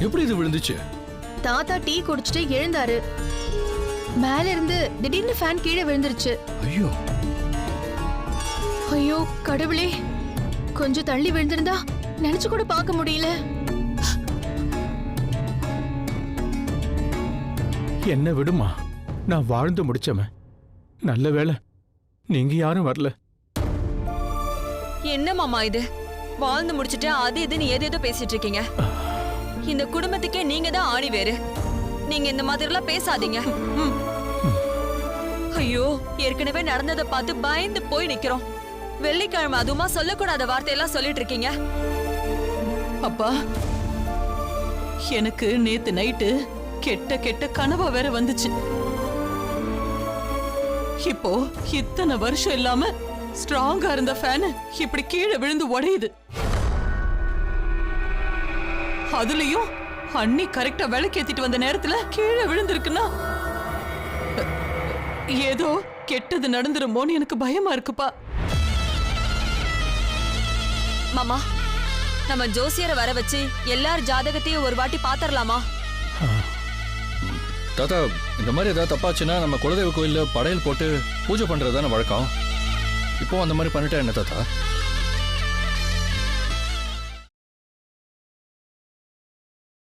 எப்படி இது விழுந்துச்சு? தாத்தா டீ குடிச்சிட்டு எழுந்தாரு. மேல இருந்து திடீர்னு ஃபேன் கீழே விழுந்துருச்சு. ஐயோ. ஐயோ கடவுளே. கொஞ்சம் தள்ளி விழுந்திருந்தா நினைச்சு கூட பார்க்க முடியல. என்ன விடுமா? நான் வாழ்ந்து முடிச்சவன். நல்ல வேளை நீங்க யாரும் வரல. என்ன மாமா இது? வாழ்ந்து முடிச்சிட்டு அது இதுன்னு ஏதேதோ பேசிட்டு இருக்கீங்க? இந்த குடும்பத்துக்கே நீங்க தான் ஆணி வேறு. நீங்க இந்த மாதிரிலாம் பேசாதீங்க. ஐயோ ஏற்கனவே நடந்ததை பார்த்து பயந்து போய் நிக்கிறோம். வெள்ளிக்கிழமை அதுமா சொல்லக்கூடாத வார்த்தையெல்லாம் சொல்லிட்டு இருக்கீங்க அப்பா எனக்கு நேத்து நைட்டு கெட்ட கெட்ட கனவா வேற வந்துச்சு. இப்போ இத்தனை வருஷம் இல்லாம ஸ்ட்ராங்கா இருந்த ஃபேன் இப்படி கீழே விழுந்து உடையுது. அதுலயும் அண்ணி கரெக்டா விளக்கேத்திட்டு வந்த நேரத்துல கீழே விழுந்திருக்குன்னா? ஏதோ கெட்டது நடந்துருமோன்னு எனக்கு பயமா இருக்குப்பா. மாமா நம்ம ஜோசியரை வர வச்சு எல்லார் ஜாதகத்தையும் ஒரு வாட்டி பாத்தரலாமா? தாத்தா இந்த மாதிரி ஏதாவது தப்பாச்சுன்னா நம்ம குலதெய்வ கோயில்ல படையல் போட்டு பூஜை பண்றது தானே வழக்கம்? இப்போ அந்த மாதிரி பண்ணிட்டா என்ன தாத்தா?